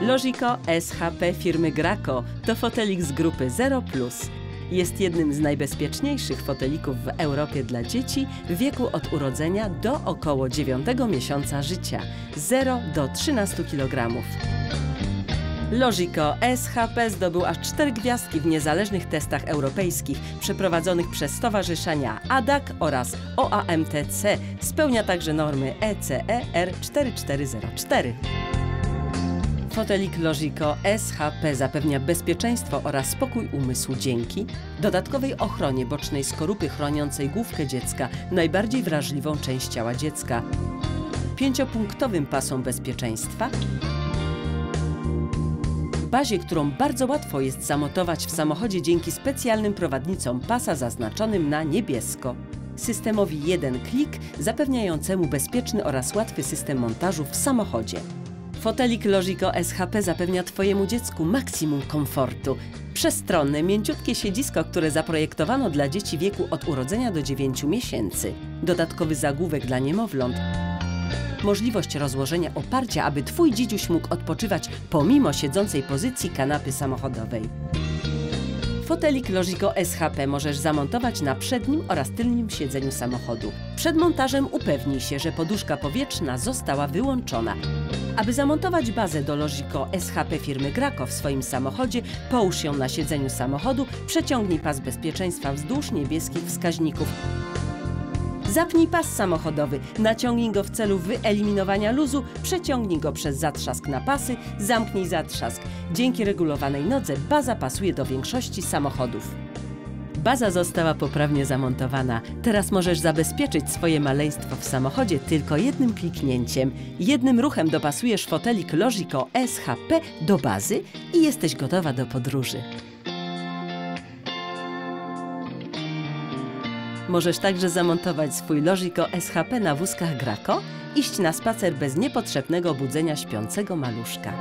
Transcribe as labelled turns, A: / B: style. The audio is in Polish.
A: Logico SHP firmy Graco to fotelik z grupy Zero Plus. Jest jednym z najbezpieczniejszych fotelików w Europie dla dzieci w wieku od urodzenia do około 9 miesiąca życia 0 do 13 kg. Logico SHP zdobył aż cztery gwiazdki w niezależnych testach europejskich przeprowadzonych przez stowarzyszenia ADAC oraz OAMTC. Spełnia także normy ECE R4404. Fotelik Logico SHP zapewnia bezpieczeństwo oraz spokój umysłu dzięki dodatkowej ochronie bocznej skorupy chroniącej główkę dziecka, najbardziej wrażliwą część ciała dziecka, pięciopunktowym pasom bezpieczeństwa, bazie, którą bardzo łatwo jest zamontować w samochodzie dzięki specjalnym prowadnicom pasa zaznaczonym na niebiesko. Systemowi jeden klik zapewniającemu bezpieczny oraz łatwy system montażu w samochodzie. Fotelik Logico SHP zapewnia Twojemu dziecku maksimum komfortu. Przestronne, mięciutkie siedzisko, które zaprojektowano dla dzieci wieku od urodzenia do 9 miesięcy. Dodatkowy zagłówek dla niemowląt. Możliwość rozłożenia oparcia, aby Twój dzidziuś mógł odpoczywać pomimo siedzącej pozycji kanapy samochodowej. Fotelik Logico SHP możesz zamontować na przednim oraz tylnym siedzeniu samochodu. Przed montażem upewnij się, że poduszka powietrzna została wyłączona. Aby zamontować bazę do Logico SHP firmy Graco w swoim samochodzie, połóż ją na siedzeniu samochodu, przeciągnij pas bezpieczeństwa wzdłuż niebieskich wskaźników. Zapnij pas samochodowy, naciągnij go w celu wyeliminowania luzu, przeciągnij go przez zatrzask na pasy, zamknij zatrzask. Dzięki regulowanej nodze baza pasuje do większości samochodów. Baza została poprawnie zamontowana. Teraz możesz zabezpieczyć swoje maleństwo w samochodzie tylko jednym kliknięciem. Jednym ruchem dopasujesz fotelik Logico SHP do bazy i jesteś gotowa do podróży. Możesz także zamontować swój Logico SHP na wózkach Graco, iść na spacer bez niepotrzebnego budzenia śpiącego maluszka.